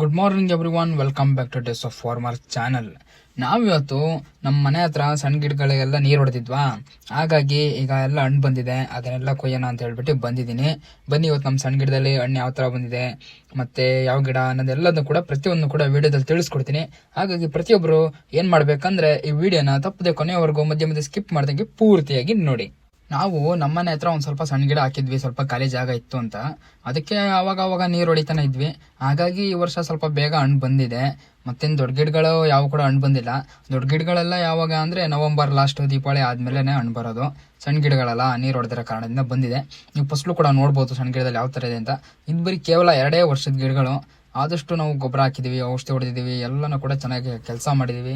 Good morning everyone welcome back to days of farmer channel ನಾವಿವತ್ತು ನಮ್ಮ ಮನೆ ಹತ್ರ ಸಣ್ಣ ಗಿಡಗಳಿಗೆಲ್ಲ ನೀರು ಹೊಡೆದಿದ್ವಾ? ಹಾಗಾಗಿ ಈಗ ಎಲ್ಲ ಹಣ್ಣು ಬಂದಿದೆ. ಅದನ್ನೆಲ್ಲ ಕೊಯ್ಯೋಣ ಅಂತ ಹೇಳ್ಬಿಟ್ಟು ಬಂದಿದ್ದೀನಿ. ಬನ್ನಿ, ಇವತ್ತು ನಮ್ಮ ಸಣ್ಣ ಗಿಡದಲ್ಲಿ ಹಣ್ಣು ಯಾವ ಥರ ಬಂದಿದೆ, ಮತ್ತು ಯಾವ ಗಿಡ ಅನ್ನೋದೆಲ್ಲದನ್ನು ಕೂಡ ಪ್ರತಿಯೊಂದು ಕೂಡ ವಿಡಿಯೋದಲ್ಲಿ ತಿಳಿಸ್ಕೊಡ್ತೀನಿ. ಹಾಗಾಗಿ ಪ್ರತಿಯೊಬ್ಬರು ಏನು ಮಾಡಬೇಕಂದ್ರೆ ಈ ವಿಡಿಯೋನ ತಪ್ಪದೆ ಕೊನೆಯವರೆಗೂ ಮಧ್ಯ ಮಧ್ಯೆ ಸ್ಕಿಪ್ ಮಾಡ್ದಂಗೆ ಪೂರ್ತಿಯಾಗಿ ನೋಡಿ. ನಾವು ನಮ್ಮನೆ ಹತ್ರ ಒಂದು ಸ್ವಲ್ಪ ಸಣ್ಣ ಗಿಡ ಹಾಕಿದ್ವಿ, ಸ್ವಲ್ಪ ಖಾಲಿ ಜಾಗ ಇತ್ತು ಅಂತ. ಅದಕ್ಕೆ ಅವಾಗ ಅವಾಗ ನೀರು ಹೊಡಿತಾನೆ ಇದ್ವಿ. ಹಾಗಾಗಿ ಈ ವರ್ಷ ಸ್ವಲ್ಪ ಬೇಗ ಹಣ್ಣು ಬಂದಿದೆ. ಮತ್ತೇನು ದೊಡ್ಡ ಗಿಡಗಳು ಯಾವ ಕೂಡ ಹಣ್ಣು ಬಂದಿಲ್ಲ. ದೊಡ್ಡ ಗಿಡಗಳೆಲ್ಲ ಯಾವಾಗ ಅಂದರೆ ನವಂಬರ್ ಲಾಸ್ಟ್ ದೀಪಾವಳಿ ಆದಮೇಲೆ ಹಣ್ಣು ಬರೋದು. ಸಣ್ಣ ಗಿಡಗಳೆಲ್ಲ ನೀರು ಹೊಡೆದಿರೋ ಕಾರಣದಿಂದ ಬಂದಿದೆ. ನೀವು ಫಸ್ಲು ಕೂಡ ನೋಡ್ಬೋದು ಸಣ್ಣ ಗಿಡದಲ್ಲಿ ಯಾವ ಥರ ಇದೆ ಅಂತ. ಇದು ಬರೀ ಕೇವಲ ಎರಡೇ ವರ್ಷದ ಗಿಡಗಳು. ಆದಷ್ಟು ನಾವು ಗೊಬ್ಬರ ಹಾಕಿದ್ದೀವಿ ಔಷಧಿ ಹೊಡೆದಿದ್ದೀವಿ ಎಲ್ಲನೂ ಕೂಡ ಚೆನ್ನಾಗಿ ಕೆಲಸ ಮಾಡಿದ್ದೀವಿ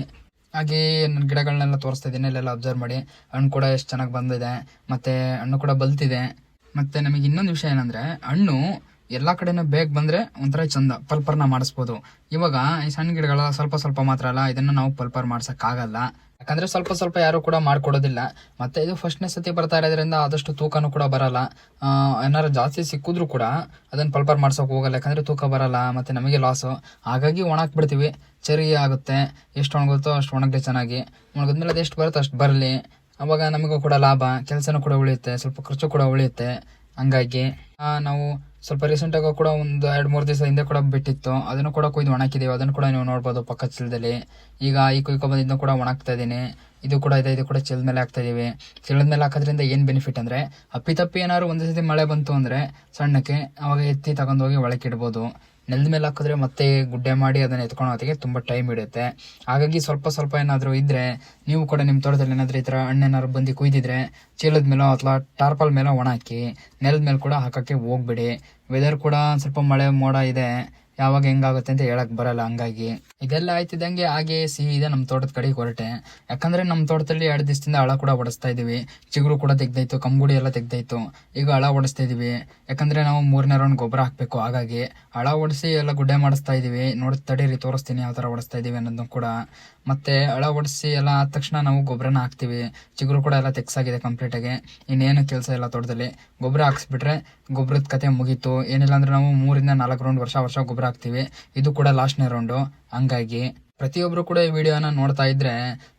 ಹಾಗೆ ನನ್ನ ಗಿಡಗಳನ್ನೆಲ್ಲ ತೋರಿಸ್ತಾ ಇದ್ದೀನಿ, ಅಲ್ಲೆಲ್ಲ ಅಬ್ಸರ್ವ್ ಮಾಡಿ. ಹಣ್ಣು ಕೂಡ ಎಷ್ಟು ಚೆನ್ನಾಗಿ ಬಂದಿದೆ. ಮತ್ತೆ ಹಣ್ಣು ಕೂಡ ಬಲ್ತಿದೆ. ಮತ್ತೆ ನಮಗೆ ಇನ್ನೊಂದು ವಿಷಯ ಏನಂದ್ರೆ, ಹಣ್ಣು ಎಲ್ಲ ಕಡೆನೂ ಬೇಗ ಬಂದ್ರೆ ಒಂಥರ ಚಂದ, ಪಲ್ಪರ್ನ ಮಾಡಿಸ್ಬೋದು. ಇವಾಗ ಈ ಸಣ್ಣ ಗಿಡಗಳ ಸ್ವಲ್ಪ ಸ್ವಲ್ಪ ಮಾತ್ರ ಅಲ್ಲ, ಇದನ್ನ ನಾವು ಪಲ್ಪರ್ ಮಾಡ್ಸಕ್ಕಾಗಲ್ಲ. ಯಾಕಂದ್ರೆ ಸ್ವಲ್ಪ ಸ್ವಲ್ಪ ಯಾರು ಕೂಡ ಮಾಡ್ಕೊಡೋದಿಲ್ಲ. ಮತ್ತೆ ಇದು ಫಸ್ಟ್ನೇ ಸತಿ ಬರ್ತಾ ಇರೋದ್ರಿಂದ ಆದಷ್ಟು ತೂಕನೂ ಕೂಡ ಬರಲ್ಲ. ಏನಾರು ಜಾಸ್ತಿ ಸಿಕ್ಕಿದ್ರು ಕೂಡ ಅದನ್ನ ಪಲ್ಪರ್ ಮಾಡ್ಸೋಕೆ ಹೋಗಲ್ಲ. ಯಾಕಂದ್ರೆ ತೂಕ ಬರಲ್ಲ, ಮತ್ತೆ ನಮಗೆ ಲಾಸು ಹಾಗಾಗಿ ಒಣಾಕ್ಬಿಡ್ತೀವಿ ಚರಿ ಆಗುತ್ತೆ. ಎಷ್ಟು ಒಣಗುತ್ತೋ ಅಷ್ಟು ಒಣಗಲಿ ಚೆನ್ನಾಗಿ. ಒಣಗಿದ್ಮೇಲೆ ಅದು ಎಷ್ಟು ಬರುತ್ತೋ ಅಷ್ಟು ಬರಲಿ. ಅವಾಗ ನಮಗೂ ಕೂಡ ಲಾಭ. ಕೆಲಸನೂ ಕೂಡ ಉಳಿಯುತ್ತೆ. ಸ್ವಲ್ಪ ಖರ್ಚು ಕೂಡ ಉಳಿಯುತ್ತೆ. ಹಂಗಾಗಿ ನಾವು ಸ್ವಲ್ಪ ರೀಸೆಂಟ್ ಆಗಿ ಕೂಡ ಒಂದು ಎರಡು ಮೂರು ದಿವಸ ಹಿಂದೆ ಕೂಡ ಬಿಟ್ಟಿತ್ತು. ಅದನ್ನು ಕೂಡ ಕೊಯ್ದು ಒಣಕಿದ್ದೀವಿ ಅದನ್ನು ಕೂಡ ನೀವು ನೋಡ್ಬೋದು ಪಕ್ಕ ಚೀಲದಲ್ಲಿ. ಈಗ ಈ ಕುಯ್ಕೊ ಬಂದಿದ್ದನ್ನು ಕೂಡ ಒಣಗ್ತಾ ಇದ್ದೀನಿ ಇದು ಕೂಡ ಇದೆ, ಇದು ಕೂಡ ಚೀಲದ ಮೇಲೆ ಹಾಕ್ತಾ ಇದೀವಿ. ಚೀಲದ ಮೇಲೆ ಹಾಕೋದ್ರಿಂದ ಏನು ಬೆನಿಫಿಟ್ ಅಂದರೆ, ಅಪ್ಪಿತಪ್ಪಿ ಏನಾದ್ರು ಒಂದು ಸತಿ ಮಳೆ ಬಂತು ಅಂದರೆ ಸಣ್ಣಕ್ಕೆ ಅವಾಗ ಎತ್ತಿ ತಗೊಂಡೋಗಿ ಇಡ್ಬೋದು. ನೆಲದ ಮೇಲೆ ಹಾಕಿದ್ರೆ ಮತ್ತೆ ಗುಡ್ಡೆ ಮಾಡಿ ಅದನ್ನು ಎತ್ಕೊಂಡು ಹೊತ್ತಿಗೆ ತುಂಬ ಟೈಮ್ ಹಿಡಿಯುತ್ತೆ. ಹಾಗಾಗಿ ಸ್ವಲ್ಪ ಸ್ವಲ್ಪ ಏನಾದರೂ ಇದ್ದರೆ ನೀವು ಕೂಡ ನಿಮ್ಮ ತೋಟದಲ್ಲಿ ಏನಾದರೂ ಈ ಥರ ಹಣ್ಣೇನಾದ್ರು ಬಂದು ಕುಯ್ದಿದ್ರೆ ಚೀಲದ ಮೇಲೋ ಅಥವಾ ಟಾರ್ಪಲ್ ಮೇಲೋ ಒಣಾಕಿ ನೆಲದ ಮೇಲೆ ಕೂಡ ಹಾಕೋಕ್ಕೆ ಹೋಗ್ಬೇಡಿ. ವೆದರ್ ಕೂಡ ಸ್ವಲ್ಪ ಮಳೆ ಮೋಡ ಇದೆ. ಯಾವಾಗ ಹೆಂಗಾಗುತ್ತೆ ಅಂತ ಹೇಳಕ್ ಬರಲ್ಲ, ಹಂಗಾಗಿ. ಇದೆಲ್ಲ ಆಯ್ತಿದ್ದಂಗೆ ಹಾಗೆ ಸೀದಾ ನಮ್ಮ ತೋಟದ ಕಡೆಗೆ ಹೊರಟೆ ಯಾಕಂದ್ರೆ ನಮ್ಮ ತೋಟದಲ್ಲಿ ಎರಡು ದಿವಸದಿಂದ ಹಳ ಕೂಡ ಹೊಡಿಸ್ತಾ ಇದೀವಿ. ಚಿಗುರು ಕೂಡ ತೆಗ್ದಾಯ್ತು ಕಂಬುಡಿ ಎಲ್ಲ ತೆಗ್ದಾಯ್ತು. ಈಗ ಹಳ ಹೊಡಿಸ್ತಾ ಇದೀವಿ. ಯಾಕಂದ್ರೆ ನಾವು ಮೂರನೇ ರೌಂಡ್ ಗೊಬ್ಬರ ಹಾಕ್ಬೇಕು, ಹಾಗಾಗಿ ಹಳ ಹೊಡಿಸಿ ಎಲ್ಲ ಗುಡ್ಡೆ ಮಾಡಿಸ್ತಾ ಇದೀವಿ. ನೋಡಿ ತಡೀರಿ, ತೋರಿಸ್ತೀನಿ ಯಾವ ಥರ ಹೊಡಿಸ್ತಾ ಇದೀವಿ ಅನ್ನೋದನ್ನು ಕೂಡ. ಮತ್ತೆ ಹಳ ಹೊಡಿಸಿ ಎಲ್ಲ ಆದ ತಕ್ಷಣ ನಾವು ಗೊಬ್ಬರನ ಹಾಕ್ತಿವಿ. ಚಿಗುರು ಕೂಡ ಎಲ್ಲ ತೆಗ್ಸಾಗಿದೆ ಕಂಪ್ಲೀಟ್ ಆಗಿ. ಇನ್ನೇನು ಕೆಲಸ ಇಲ್ಲ ತೋಟದಲ್ಲಿ. ಗೊಬ್ಬರ ಹಾಕ್ಸ್ಬಿಟ್ರೆ ಗೊಬ್ಬರದ ಕತೆ ಮುಗೀತು. ಏನಿಲ್ಲ ಅಂದ್ರೆ ನಾವು ಮೂರಿಂದ ನಾಲ್ಕು ರೌಂಡ್ ವರ್ಷ ವರ್ಷ ಗೊಬ್ಬರ ಹಾಕ್ತಿವಿ ಇದು ಕೂಡ ಲಾಸ್ಟ್ನೇ ರೌಂಡು ಹಂಗಾಗಿ ಪ್ರತಿಯೊಬ್ರು ಕೂಡ ಈ ವಿಡಿಯೋನ ನೋಡ್ತಾ ಇದ್ರೆ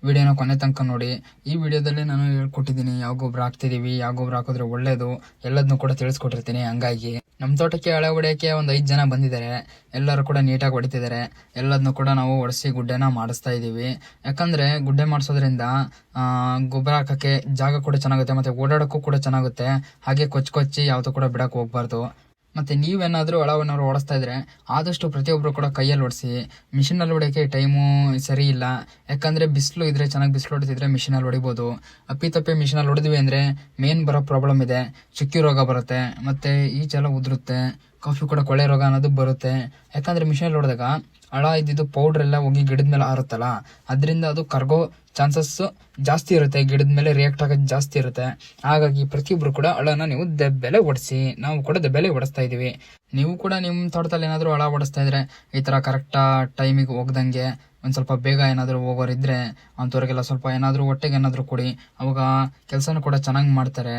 ವಿಡಿಯೋನ ಕೊನೆ ತನಕ ನೋಡಿ. ಈ ವಿಡಿಯೋದಲ್ಲಿ ನಾನು ಹೇಳ್ಕೊಟ್ಟಿದ್ದೀನಿ ಯಾವ ಗೊಬ್ಬರ ಹಾಕ್ತಿದೀವಿ ಯಾವ ಗೊಬ್ಬರ ಹಾಕಿದ್ರೆ ಒಳ್ಳೇದು ಎಲ್ಲದನ್ನು ಕೂಡ ತಿಳಿಸ್ಕೊಟ್ಟಿರ್ತೀನಿ. ಹಂಗಾಗಿ ನಮ್ಮ ತೋಟಕ್ಕೆ ಹಳೆ ಹೊಡೆಯೋಕೆ ಒಂದು ಐದು ಜನ ಬಂದಿದ್ದಾರೆ. ಎಲ್ಲರೂ ಕೂಡ ನೀಟಾಗಿ ಹೊಡಿತಿದ್ದಾರೆ. ಎಲ್ಲದನ್ನು ಕೂಡ ನಾವು ಒಡಿಸಿ ಗುಡ್ಡೆನ ಮಾಡಿಸ್ತಾ ಇದ್ದೀವಿ ಯಾಕಂದ್ರೆ ಗುಡ್ಡೆ ಮಾಡಿಸೋದ್ರಿಂದ ಗೊಬ್ಬರ ಹಾಕೋಕ್ಕೆ ಜಾಗ ಕೂಡ ಚೆನ್ನಾಗುತ್ತೆ, ಮತ್ತೆ ಓಡಾಡೋಕ್ಕೂ ಕೂಡ ಚೆನ್ನಾಗುತ್ತೆ. ಹಾಗೆ ಕೊಚ್ಚಿ ಕೊಚ್ಚಿ ಯಾವುದೂ ಕೂಡ ಬಿಡಕ್ಕೆ ಹೋಗ್ಬಾರ್ದು. ಮತ್ತೆ ನೀವೇನಾದರೂ ಒಳವನ್ನಾದ್ರು ಓಡಿಸ್ತಾ ಇದ್ರೆ ಆದಷ್ಟು ಪ್ರತಿಯೊಬ್ಬರು ಕೂಡ ಕೈಯಲ್ಲಿ ಓಡಿಸಿ ಮಿಷಿನಲ್ಲಿ ಹೊಡೆಯೋಕ್ಕೆ ಟೈಮು ಸರಿ ಇಲ್ಲ. ಯಾಕಂದರೆ ಬಿಸಿಲು ಇದ್ದರೆ ಚೆನ್ನಾಗಿ ಬಿಸಿಲು ಹೊಡಿತಿದ್ರೆ ಮಿಷಿನಲ್ಲಿ ಹೊಡಿಬೋದು. ಅಪ್ಪಿತಪ್ಪಿ ಮಿಷಿನಲ್ಲಿ ಹೊಡೆದ್ವಿ ಅಂದರೆ ಮೇನ್ ಬರೋ ಪ್ರಾಬ್ಲಮ್ ಇದೆ. ಚುಕ್ಕಿ ರೋಗ ಬರುತ್ತೆ. ಮತ್ತು ಈಚೆಲ್ಲ ಉದುರುತ್ತೆ. ಕಾಫಿ ಕೂಡ ಕೊಳೆ ರೋಗ ಅನ್ನೋದು ಬರುತ್ತೆ. ಯಾಕಂದ್ರೆ ಮಿಷಿನಲ್ಲಿ ಹೊಡೆದಾಗ ಹಳ ಇದ್ದಿದ್ದು ಪೌಡರ್ ಎಲ್ಲ ಹೋಗಿ ಗಿಡದ ಮೇಲೆ ಆರುತ್ತಲ್ಲ, ಅದರಿಂದ ಅದು ಕರ್ಗೋ ಚಾನ್ಸಸ್ ಜಾಸ್ತಿ ಇರುತ್ತೆ, ಗಿಡದ ಮೇಲೆ ರಿಯಾಕ್ಟ್ ಆಗೋದು ಜಾಸ್ತಿ ಇರುತ್ತೆ. ಹಾಗಾಗಿ ಪ್ರತಿಯೊಬ್ರು ಕೂಡ ಹಳನ ನೀವು ದೆಬ್ಬೆಲೆ ಓಡಿಸಿ, ನಾವು ಕೂಡ ದೆಬ್ಬೆಲೆ ಓಡಿಸ್ತಾ ಇದೀವಿ. ನೀವು ಕೂಡ ನಿಮ್ಮ ತೋಟದಲ್ಲಿ ಏನಾದರೂ ಹಳ ಓಡಿಸ್ತಾ ಇದ್ರೆ, ಈ ತರ ಕರೆಕ್ಟ್ ಟೈಮಿಗೆ ಹೋಗ್ದಂಗೆ ಒಂದು ಸ್ವಲ್ಪ ಬೇಗ ಏನಾದರೂ ಹೋಗೋರಿದ್ರೆ, ಅಂಥವ್ರಿಗೆಲ್ಲ ಸ್ವಲ್ಪ ಏನಾದರೂ ಹೊಟ್ಟೆಗೆ ಏನಾದರೂ ಕೊಡಿ, ಅವಾಗ ಕೆಲಸನೂ ಕೂಡ ಚೆನ್ನಾಗಿ ಮಾಡ್ತಾರೆ.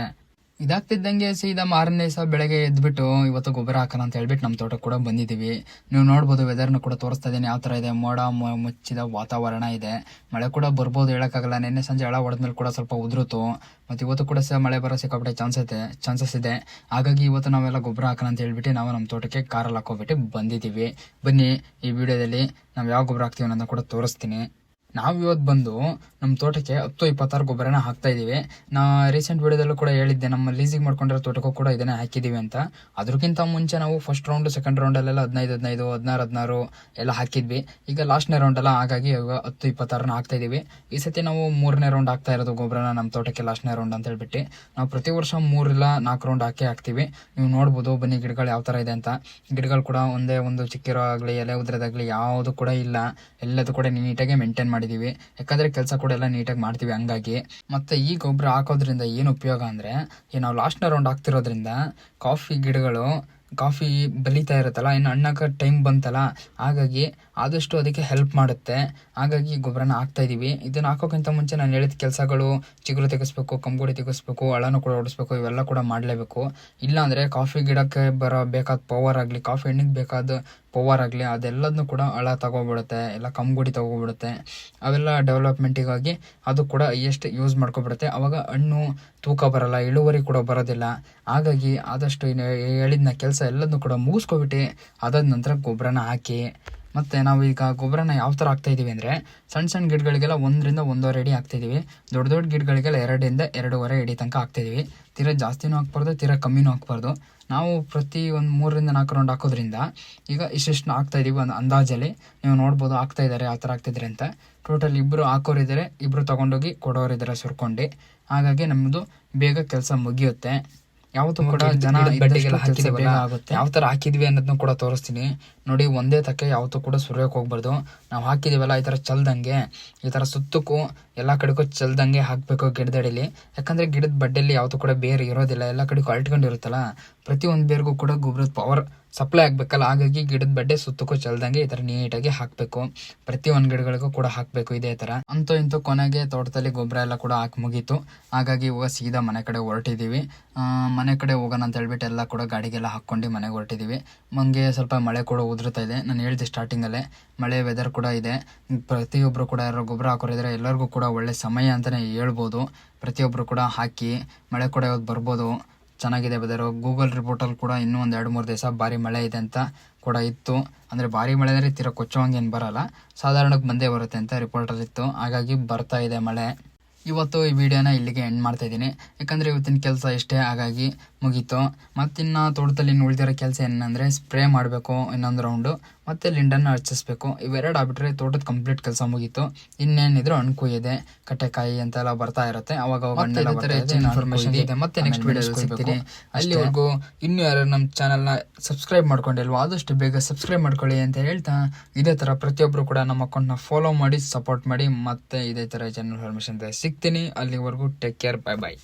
ಇದಾಗ್ತಿದ್ದಂಗೆ ಸೀದಾ ಮಾರನೇ ದಿವಸ ಬೆಳಗ್ಗೆ ಎದ್ಬಿಟ್ಟು ಇವತ್ತು ಗೊಬ್ಬರ ಹಾಕೋಣ ಅಂತ ಹೇಳ್ಬಿಟ್ಟು ನಮ್ಮ ತೋಟಕ್ಕೆ ಕೂಡ ಬಂದಿದ್ದೀವಿ. ನೀವು ನೋಡ್ಬೋದು ವೆದರ್ನ ಕೂಡ ತೋರಿಸ್ತಾ ಇದ್ದೀನಿ. ಯಾವ ಥರ ಇದೆ? ಮೋಡ ಮುಚ್ಚಿದ ವಾತಾವರಣ ಇದೆ. ಮಳೆ ಕೂಡ ಬರ್ಬೋದು ಹೇಳೋಕ್ಕಾಗಲ್ಲ. ನಿನ್ನೆ ಸಂಜೆ ಹಳ ಹೊಡೆದ್ಮೇಲೆ ಕೂಡ ಸ್ವಲ್ಪ ಉದುರುತ್ತು ಮತ್ತು ಇವತ್ತು ಕೂಡ ಸಹ ಮಳೆ ಬರೋ ಸಿಕ್ಕಾಪಟ್ಟೆ ಚಾನ್ಸ್ ಇದೆ, ಚಾನ್ಸಸ್ ಇದೆ. ಹಾಗಾಗಿ ಇವತ್ತು ನಾವೆಲ್ಲ ಗೊಬ್ಬರ ಹಾಕೋಣ ಅಂತ ಹೇಳ್ಬಿಟ್ಟು ನಾವು ನಮ್ಮ ತೋಟಕ್ಕೆ ಕಾರಲ್ಲಿ ಹಾಕೋಬಿಟ್ಟು ಬಂದಿದ್ದೀವಿ. ಬನ್ನಿ ಈ ವಿಡಿಯೋದಲ್ಲಿ ನಾವು ಯಾವ ಗೊಬ್ಬರ ಹಾಕ್ತೀವಿ ಅನ್ನೋದನ್ನ ಕೂಡ ತೋರಿಸ್ತೀನಿ. ನಾವು ಇವತ್ತು ಬಂದು ನಮ್ಮ ತೋಟಕ್ಕೆ ಹತ್ತು ಇಪ್ಪತ್ತಾರು ಗೊಬ್ಬರನ ಹಾಕ್ತಾ ಇದೀವಿ. ನಾ ರೀಸೆಂಟ್ ವಿಡಿಯೋದಲ್ಲೂ ಕೂಡ ಹೇಳಿದ್ದೆ, ನಮ್ಮ ಲೀಸಿಗೆ ಮಾಡ್ಕೊಂಡಿರೋ ತೋಟಕ್ಕೂ ಕೂಡ ಇದನ್ನೇ ಹಾಕಿದೀವಿ ಅಂತ. ಅದಕ್ಕಿಂತ ಮುಂಚೆ ನಾವು ಫಸ್ಟ್ ರೌಂಡ್ ಸೆಕೆಂಡ್ ರೌಂಡಲ್ಲೆಲ್ಲ ಹದಿನೈದು ಹದಿನೈದು, ಹದಿನಾರು ಹದಿನಾರು ಎಲ್ಲ ಹಾಕಿದ್ವಿ. ಈಗ ಲಾಸ್ಟ್ನೇ ರೌಂಡ್ ಅಲ್ಲ, ಹಾಗಾಗಿ ಇವಾಗ ಹತ್ತು ಇಪ್ಪತ್ತಾರನ ಹಾಕ್ತಾ ಇದ್ದೀವಿ ಈ ಸತಿ ನಾವು ಮೂರನೇ ರೌಂಡ್ ಹಾಕ್ತಾ ಇರೋದು ಗೊಬ್ಬರನ ನಮ್ಮ ತೋಟಕ್ಕೆ ಲಾಸ್ಟ್ನೇ ರೌಂಡ್ ಅಂತ ಹೇಳ್ಬಿಟ್ಟು. ನಾವು ಪ್ರತಿ ವರ್ಷ ಮೂರಿಲ್ಲ ನಾಲ್ಕು ರೌಂಡ್ ಹಾಕಿ ಹಾಕ್ತಿವಿ. ನೀವು ನೋಡ್ಬೋದು ಬನ್ನಿ ಗಿಡಗಳು ಯಾವ ಥರ ಇದೆ ಅಂತ. ಗಿಡಗಳು ಕೂಡ ಒಂದೇ ಒಂದು ಚಿಕ್ಕಿರೋ ಆಗಲಿ, ಎಲೆ ಉದ್ರದಾಗಲಿ ಯಾವುದು ಕೂಡ ಇಲ್ಲ. ಎಲ್ಲದೂ ಕೂಡ ನೀಟಾಗಿ ಮೇಂಟೈನ್ ಮಾಡಿದೀವಿ. ಯಾಕಂದ್ರೆ ಕೆಲಸ ಕೂಡ ಎಲ್ಲ ನೀಟಾಗಿ ಮಾಡ್ತೀವಿ ಹಂಗಾಗಿ. ಮತ್ತೆ ಈ ಗೊಬ್ಬರ ಹಾಕೋದ್ರಿಂದ ಏನು ಉಪಯೋಗ ಅಂದ್ರೆ, ಈ ನಾವು ಲಾಸ್ಟ್ನ ರೌಂಡ್ ಹಾಕ್ತಿರೋದ್ರಿಂದ ಕಾಫಿ ಗಿಡಗಳು ಕಾಫಿ ಬಲಿತಾ ಇರುತ್ತಲ್ಲ, ಇನ್ನು ಹಣ್ಣಾಕ ಟೈಮ್ ಬಂತಲ್ಲ, ಹಾಗಾಗಿ ಆದಷ್ಟು ಅದಕ್ಕೆ ಹೆಲ್ಪ್ ಮಾಡುತ್ತೆ. ಹಾಗಾಗಿ ಗೊಬ್ಬರನ ಹಾಕ್ತಾ ಇದ್ದೀವಿ ಇದನ್ನ ಹಾಕೋಕ್ಕಿಂತ ಮುಂಚೆ ನಾನು ಹೇಳಿದ ಕೆಲಸಗಳು, ಚಿಗುರು ತೆಗೆಸ್ಬೇಕು, ಕಂಬುಡಿ ತೆಗೆಸ್ಬೇಕು ಹಳನೂ ಕೂಡ ಓಡಿಸ್ಬೇಕು, ಇವೆಲ್ಲ ಕೂಡ ಮಾಡಲೇಬೇಕು. ಇಲ್ಲಾಂದ್ರೆ ಕಾಫಿ ಗಿಡಕ್ಕೆ ಬರೋ ಬೇಕಾದ ಪವರ್ ಆಗಲಿ ಕಾಫಿ ಹಣ್ಣಿಗೆ ಬೇಕಾದ ಪವರ್ ಆಗಲಿ ಅದೆಲ್ಲದನ್ನು ಕೂಡ ಹಳ ತಗೊಬಿಡುತ್ತೆ, ಎಲ್ಲ ಕಮ್ಗುಡಿ ತಗೊಬಿಡುತ್ತೆ. ಅವೆಲ್ಲ ಡೆವಲಪ್ಮೆಂಟಿಗಾಗಿ ಅದು ಕೂಡ ಎಷ್ಟು ಯೂಸ್ ಮಾಡ್ಕೊಬಿಡುತ್ತೆ. ಅವಾಗ ಹಣ್ಣು ತೂಕ ಬರಲ್ಲ, ಇಳುವರಿ ಕೂಡ ಬರೋದಿಲ್ಲ. ಹಾಗಾಗಿ ಆದಷ್ಟು ಹೇಳಿದ್ನ ಕೆಲಸ ಎಲ್ಲದನ್ನು ಕೂಡ ಮುಗಿಸ್ಕೊಬಿಟ್ಟು ಅದಾದ ನಂತರ ಗೊಬ್ಬರನ ಹಾಕಿ ಮತ್ತು ನಾವು ಈಗ ಗೊಬ್ಬರನ ಯಾವ ಥರ ಹಾಕ್ತಾ ಇದೀವಿ ಅಂದರೆ ಸಣ್ಣ ಸಣ್ಣ ಗಿಡಗಳಿಗೆಲ್ಲ ಒಂದರಿಂದ ಒಂದೂವರೆ ಅಡಿ ಹಾಕ್ತಿದ್ದೀವಿ ದೊಡ್ಡ ದೊಡ್ಡ ಗಿಡಗಳಿಗೆಲ್ಲ ಎರಡರಿಂದ ಎರಡೂವರೆ ಅಡಿ ತನಕ ಹಾಕ್ತಾಯಿದ್ದೀವಿ ತೀರಾ ಜಾಸ್ತಿನೂ ಹಾಕ್ಬಾರ್ದು ತೀರಾ ಕಮ್ಮಿನೂ ಹಾಕ್ಬಾರ್ದು. ನಾವು ಪ್ರತಿ ಒಂದು ಮೂರರಿಂದ ನಾಲ್ಕು ರೌಂಡ್ ಹಾಕೋದ್ರಿಂದ ಈಗ ಇಷ್ಟಿಷ್ಟು ಹಾಕ್ತಾ ಇದೀವಿ ಒಂದು ಅಂದಾಜಲ್ಲಿ. ನೀವು ನೋಡ್ಬೋದು ಹಾಕ್ತಾ ಇದಾರೆ ಆ ಥರ ಹಾಕ್ತಿದ್ದಾರೆ ಅಂತ. ಟೋಟಲ್ ಇಬ್ಬರು ಹಾಕೋರಿದ್ದಾರೆ ಇಬ್ಬರು ತೊಗೊಂಡೋಗಿ ಕೊಡೋರಿದ್ದಾರೆ ಸುರ್ಕೊಂಡು. ಹಾಗಾಗಿ ನಮ್ಮದು ಬೇಗ ಕೆಲಸ ಮುಗಿಯುತ್ತೆ. ಯಾವತ್ತೂ ಕೂಡ ಜನ ಬಡ್ಡಿಗೆಲ್ಲ ಬೇಗ ಆಗುತ್ತೆ. ಯಾವ ಥರ ಹಾಕಿದ್ವಿ ಅನ್ನೋದನ್ನು ಕೂಡ ತೋರಿಸ್ತೀನಿ. ನೋಡಿ, ಒಂದೇ ತಕ್ಕೆ ಯಾವತ್ತೂ ಕೂಡ ಸುರಿಯೋಕೆ ಹೋಗ್ಬಾರ್ದು. ನಾವು ಹಾಕಿದ್ದೀವಲ್ಲ ಈ ಥರ ಚಲ್ದಂಗೆ, ಈ ಥರ ಸುತ್ತಕ್ಕೂ ಎಲ್ಲ ಕಡೆಗೂ ಚಲ್ದಂಗೆ ಹಾಕಬೇಕು ಗಿಡದಡಿಲಿ. ಯಾಕಂದರೆ ಗಿಡದ ಬಡ್ಡೆಯಲ್ಲಿ ಯಾವತ್ತೂ ಕೂಡ ಬೇರೆ ಇರೋದಿಲ್ಲ, ಎಲ್ಲ ಕಡೆಗೂ ಅಲ್ಟ್ಕೊಂಡಿರುತ್ತಲ್ಲ. ಪ್ರತಿಯೊಂದು ಬೇರ್ಗೂ ಕೂಡ ಗೊಬ್ಬರದ ಪವರ್ ಸಪ್ಲೈ ಆಗಬೇಕಲ್ಲ. ಹಾಗಾಗಿ ಗಿಡದ ಬಡ್ಡೆ ಸುತ್ತಕ್ಕೂ ಚಲ್ದಂಗೆ ಈ ಥರ ನೀಟಾಗಿ ಹಾಕಬೇಕು. ಪ್ರತಿಯೊಂದು ಗಿಡಗಳಿಗೂ ಕೂಡ ಹಾಕಬೇಕು ಇದೇ ಥರ ಅಂತೂ ಇಂತೂ ಕೊನೆಗೆ ತೋಟದಲ್ಲಿ ಗೊಬ್ಬರ ಎಲ್ಲ ಕೂಡ ಹಾಕಿ ಮುಗೀತು. ಹಾಗಾಗಿ ಇವಾಗ ಸೀದಾ ಮನೆ ಕಡೆ ಹೊರಟಿದ್ದೀವಿ ಮನೆ ಕಡೆ ಹೋಗೋಣ ಅಂತ ಹೇಳ್ಬಿಟ್ಟು ಎಲ್ಲ ಕೂಡ ಗಾಡಿಗೆಲ್ಲ ಹಾಕ್ಕೊಂಡು ಮನೆಗೆ ಹೊರಟಿದ್ದೀವಿ ಮಂಗೆ ಸ್ವಲ್ಪ ಮಳೆ ಕೂಡ ಉದುರ್ತಾ ಇದೆ. ನಾನು ಹೇಳಿದೆ ಸ್ಟಾರ್ಟಿಂಗಲ್ಲೇ ಮಳೆ ವೆದರ್ ಕೂಡ ಇದೆ. ಪ್ರತಿಯೊಬ್ಬರು ಕೂಡ ಯಾರು ಗೊಬ್ಬರ ಹಾಕೋರಿದ್ರೆ ಎಲ್ಲರಿಗೂ ಕೂಡ ಒಳ್ಳೆ ಸಮಯ ಅಂತಲೇ ಹೇಳ್ಬೋದು. ಪ್ರತಿಯೊಬ್ಬರು ಕೂಡ ಹಾಕಿ, ಮಳೆ ಕೂಡ ಇವತ್ತು ಬರ್ಬೋದು. ಚೆನ್ನಾಗಿದೆ ವೆದರು ಗೂಗಲ್ ರಿಪೋರ್ಟಲ್ಲಿ ಕೂಡ ಇನ್ನೂ ಒಂದು ಎರಡು, ಮೂರು ದಿವಸ ಭಾರಿ ಮಳೆ ಇದೆ ಅಂತ ಕೂಡ ಇತ್ತು. ಅಂದರೆ ಭಾರಿ ಮಳೆ ಅಂದರೆ ತೀರಾ ಕೊಚ್ಚೋಂಗೆ ಏನು ಬರಲ್ಲ. ಸಾಧಾರಣಕ್ಕೆ ಬಂದೇ ಬರುತ್ತೆ ಅಂತ ರಿಪೋರ್ಟಲ್ಲಿ ಇತ್ತು. ಹಾಗಾಗಿ ಬರ್ತಾ ಇದೆ ಮಳೆ. ಇವತ್ತು ಈ ವಿಡಿಯೋನ ಇಲ್ಲಿಗೆ ಎಂಡ್ ಮಾಡ್ತಾಯಿದ್ದೀನಿ ಯಾಕಂದರೆ ಇವತ್ತಿನ ಕೆಲಸ ಇಷ್ಟೇ. ಹಾಗಾಗಿ ಮುಗೀತು. ಮತ್ತಿನ್ನು ತೋಟದಲ್ಲಿ ಇನ್ನು ಉಳಿದಿರೋ ಕೆಲಸ ಏನಂದರೆ ಸ್ಪ್ರೇ ಮಾಡಬೇಕು ಇನ್ನೊಂದು ರೌಂಡು ಮತ್ತು ಲಿಂಡನ್ನು ಹಚ್ಚಿಸ್ಬೇಕು ಇವೆರಡು ಆಗ್ಬಿಟ್ರೆ ತೋಟದ ಕಂಪ್ಲೀಟ್ ಕೆಲಸ ಮುಗೀತು. ಇನ್ನೇನಿದ್ರು ಅಣ್ಕು ಇದೆ ಕಟ್ಟೆಕಾಯಿ ಅಂತೆಲ್ಲ ಬರ್ತಾ ಇರುತ್ತೆ. ಅವಾಗ ಇದೆ, ಇನ್ಫಾರ್ಮೇಶನ್ ಇದೆ. ಮತ್ತೆ ನೆಕ್ಸ್ಟ್ ವಿಡಿಯೋ ಸಿಗ್ತೀನಿ. ಅಲ್ಲಿವರೆಗೂ ಇನ್ನೂ ಯಾರು ನಮ್ಮ ಚಾನಲ್ನ ಸಬ್ಸ್ಕ್ರೈಬ್ ಮಾಡ್ಕೊಂಡಿಲ್ವೋ ಆದಷ್ಟು ಬೇಗ ಸಬ್ಸ್ಕ್ರೈಬ್ ಮಾಡ್ಕೊಳ್ಳಿ ಅಂತ ಹೇಳ್ತಾ ಇದೇ ಥರ ಪ್ರತಿಯೊಬ್ಬರು ಕೂಡ ನಮ್ಮ ಅಕೌಂಟ್ನ ಫಾಲೋ ಮಾಡಿ ಸಪೋರ್ಟ್ ಮಾಡಿ ಮತ್ತೆ ಇದೇ ಥರ ಚಾನಲ್ ಇನ್ಫಾರ್ಮೇಷನ್ ಸಿಗ್ತೀನಿ. ಅಲ್ಲಿವರೆಗೂ ಟೇಕ್ ಕೇರ್ ಬೈ ಬಾಯ್